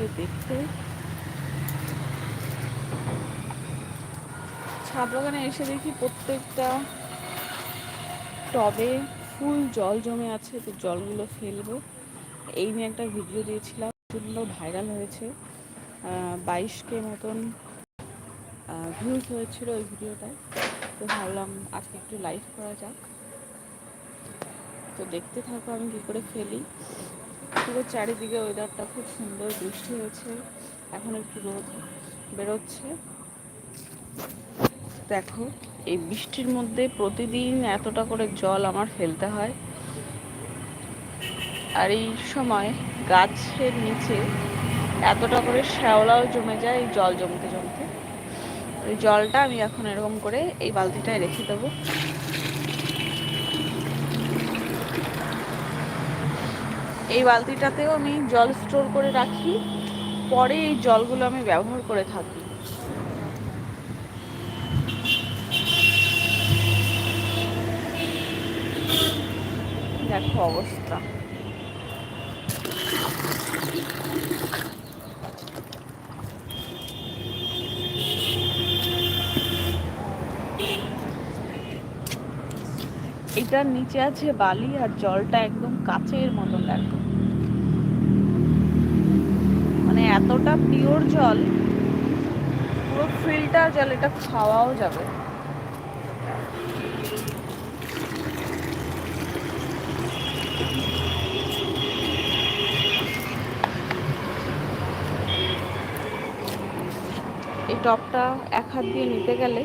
লাগে দেখতে। ছাদ বাগানে এসে দেখি প্রত্যেকটা টবে ফুল জল জমে আছে, তো জলগুলো ফেলব। এই নিয়ে একটা ভিডিও দিয়েছিলাম সুন্দর ভাইরাল হয়েছে। বাইশ কে মতন ভিউজ হয়েছিল ওই ভিডিওটায়। তো ভাবলাম আজকে একটু লাইভ করা যাক। তো দেখতে থাকো আমি কী করে ফেলি। পুরো চারিদিকে ওয়েদারটা খুব সুন্দর, বৃষ্টি হয়েছে। এখন একটু রোদ বেরোচ্ছে। দেখো, এই বৃষ্টির মধ্যে প্রতিদিন এতটা করে জল আমার ফেলতে হয়। আর এই সময় গাছের নিচে এতটা করে শ্যাওলাও জমে যায়, এই জল জমতে জমতে। এই জলটা আমি এখন এরকম করে এই বালতিটায় রেখে দেবো। এই বালতিটাতেও আমি জল স্টোর করে রাখি। পরে এই জলগুলো আমি ব্যবহার করে থাকি। দেখো অবস্থা। এটার নিচে আছে বালি আর জলটা একদম কাচের মতন, দেখো। মানে এতটা পিওর জল, পুরো ফিল্টার জল, এটা খাওয়াও যাবে। এই টপটা এক হাত দিয়ে নিতে গেলে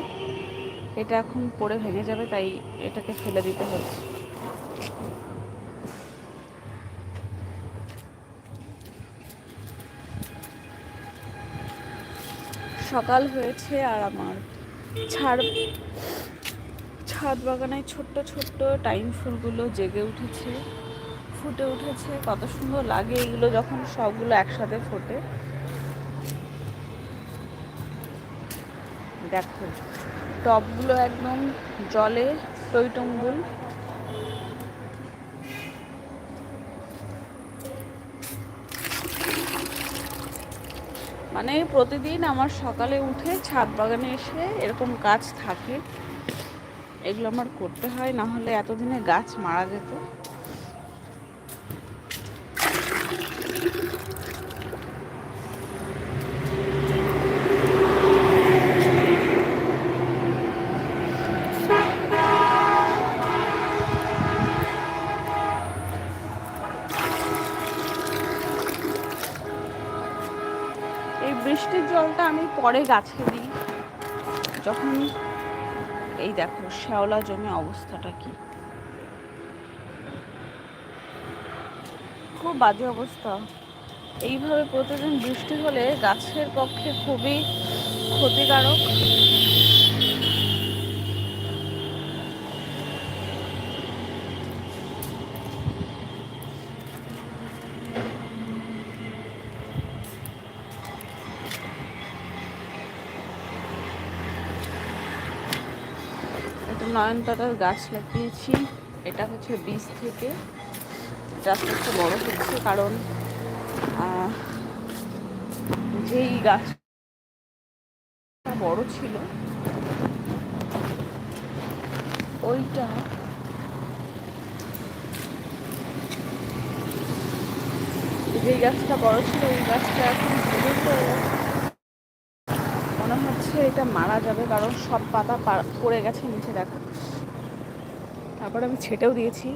এটা এখন পড়ে ভেঙে যাবে, তাই এটাকে ফেলে দিতে হচ্ছে। সকাল হয়েছে আর আমার ছাড় ছাদ বাগানে ছোট্ট ছোট্ট টাইম ফুলগুলো জেগে উঠেছে, ফুটে উঠেছে। কত সুন্দর লাগে এগুলো যখন সবগুলো একসাথে ফোটে। দেখো টবগুলো একদম জলে টইটম্বুল। মানে প্রতিদিন আমার সকালে উঠে ছাদ বাগানে এসে এরকম গাছ থাকে, এগুলো আমার করতে হয়, না হলে এতদিনে গাছ মারা যেত। বৃষ্টির জলটা আমি পরে গাছে দিই। যখন এই দেখো শ্যাওলা জমে অবস্থাটা কি। খুব বাজে অবস্থা। এইভাবে প্রতিদিন বৃষ্টি হলে গাছের পক্ষে খুবই ক্ষতিকারক। নয়নতারার গাছ লাগিয়েছি। এটা হচ্ছে বীজ থেকে। এটা আস্তে আস্তে বড় হচ্ছে কারণ যেই গাছ বড় ছিল, ওইটা যেই গাছটা বড় ছিল, ওই গাছটা এখন হচ্ছে এটা মারা যাবে, কারণ সব পাতা পড়ে গেছে নিচে, দেখা। তারপর আমি ছেটেও দিয়েছি।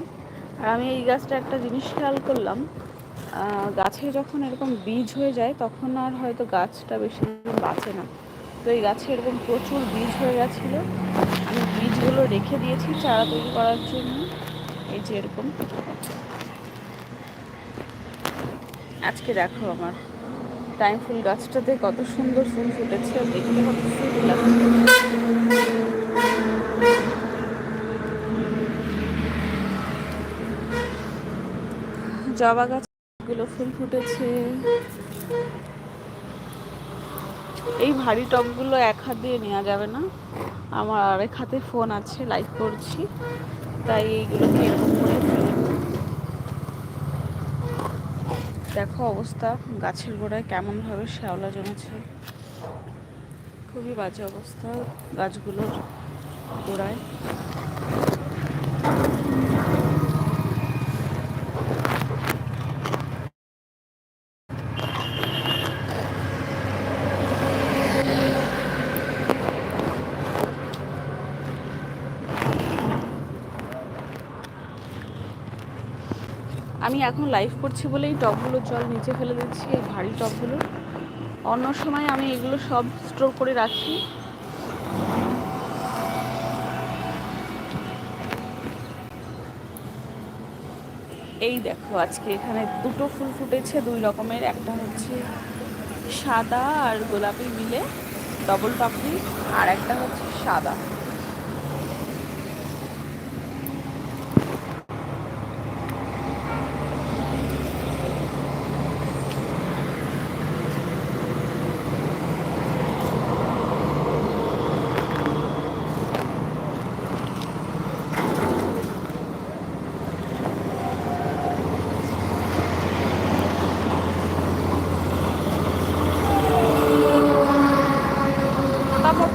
আর আমি এই গাছটা একটা জিনিস খেয়াল করলাম গাছে যখন এরকম বীজ হয়ে যায়, তখন আর হয়তো গাছটা বেশি বাঁচে না। তো এই গাছে এরকম প্রচুর বীজ হয়ে গেছিল। আমি বীজগুলো রেখে দিয়েছি চারা তৈরি করার জন্য। এই যে এরকম। আজকে দেখো আমার টাইম ফুল গাছটাতে কত সুন্দর ফুল ফুটেছে, দেখতে কত সুন্দর জবা গাছগুলো ফুল ফুটেছে। এই ভারী টবগুলো এক হাত দিয়ে নেওয়া যাবে না। আমার আরেক হাতে ফোন আছে, লাইভ করছি। তাই এইগুলোকে এরকম করে দেখো অবস্থা গাছের গোড়ায় কেমনভাবে শ্যাওলা জমেছে। খুবই বাজে অবস্থা গাছগুলোর গোড়ায়। আমি এখন লাইভ করছি বলেই টবগুলোর জল নিচে ফেলে দিচ্ছি, এই ভারী টবগুলো। অন্য সময় আমি এগুলো সব স্টোর করে রাখি। এই দেখো, আজকে এখানে দুটো ফুল ফুটেছে, দুই রকমের। একটা হচ্ছে সাদা আর গোলাপি মিলে ডবল পাপড়ি আর একটা হচ্ছে সাদা।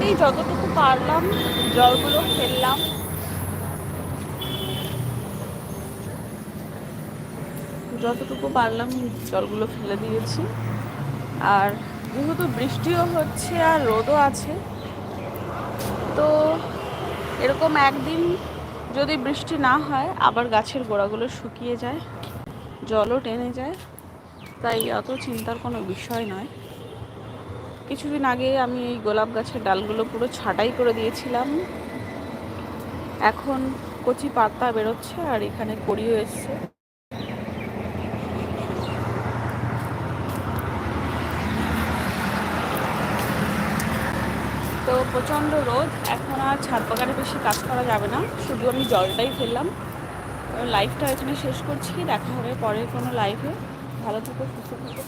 মোটামুটি যতটুকু পারলাম, জলগুলো ফেললাম। যতটুকু পারলাম, জলগুলো ফেলে দিয়েছি। আর যেহেতু বৃষ্টিও হচ্ছে আর রোদও আছে, তো এরকম একদিন যদি বৃষ্টি না হয়, আবার গাছের গোড়াগুলো শুকিয়ে যায়, জলও টেনে যায়। তাই অত চিন্তার কোনো বিষয় নয়। কিছুদিন আগে আমি এই গোলাপ গাছের ডালগুলো পুরো ছাটাই করে দিয়েছিলাম। এখন কচি পাতা বেরোচ্ছে আর এখানে কড়িও এসছে। তো প্রচণ্ড রোদ, এখন আর ছাদ বাগানে বেশি কাজ করা যাবে না, শুধু আমি জলটাই ফেললাম। লাইফটা এখানে শেষ করছি, দেখা হবে পরের কোনো লাইফে ভালো থেকো, সুস্থ থেকো